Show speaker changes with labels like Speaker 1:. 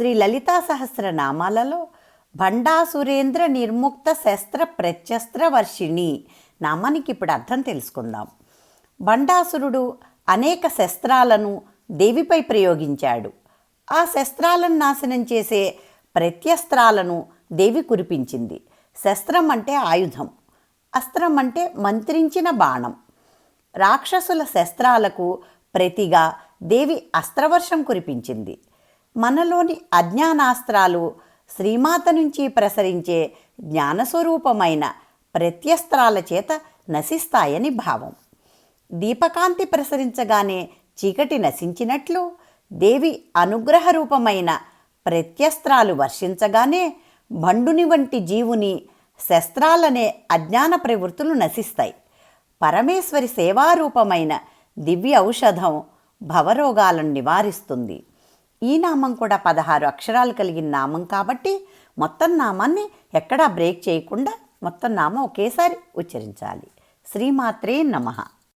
Speaker 1: శ్రీ లలితా సహస్రనామాలలో భండాసురేంద్ర నిర్ముక్త శస్త్ర ప్రత్యస్త్ర వర్షిణి నామానికి ఇప్పుడు అర్థం తెలుసుకుందాం. భండాసురుడు అనేక శస్త్రాలను దేవిపై ప్రయోగించాడు. ఆ శస్త్రాలను నాశనం చేసే ప్రత్యస్త్రాలను దేవి కురిపించింది. శస్త్రం అంటే ఆయుధం అస్త్రం అంటే మంత్రించిన బాణం. రాక్షసుల శస్త్రాలకు ప్రతిగా దేవి అస్త్రవర్షం కురిపించింది. మనలోని అజ్ఞానాస్త్రాలు శ్రీమాత నుంచి ప్రసరించే జ్ఞానస్వరూపమైన ప్రత్యస్త్రాల చేత నశిస్తాయని భావం. దీపకాంతి ప్రసరించగానే చీకటి నశించినట్లు దేవి అనుగ్రహ రూపమైన ప్రత్యస్త్రాలు వర్షించగానే భండుని వంటి జీవుని శస్త్రాలనే అజ్ఞాన ప్రవృత్తులు నశిస్తాయి. పరమేశ్వరి సేవారూపమైన దివ్య ఔషధం భవరోగాలను నివారిస్తుంది. ఈ నామం కూడా పదహారు అక్షరాలు కలిగిన నామం కాబట్టి మొత్తం నామాన్ని ఎక్కడా బ్రేక్ చేయకుండా మొత్తం నామం ఒకేసారి ఉచ్చరించాలి. శ్రీమాత్రే నమః.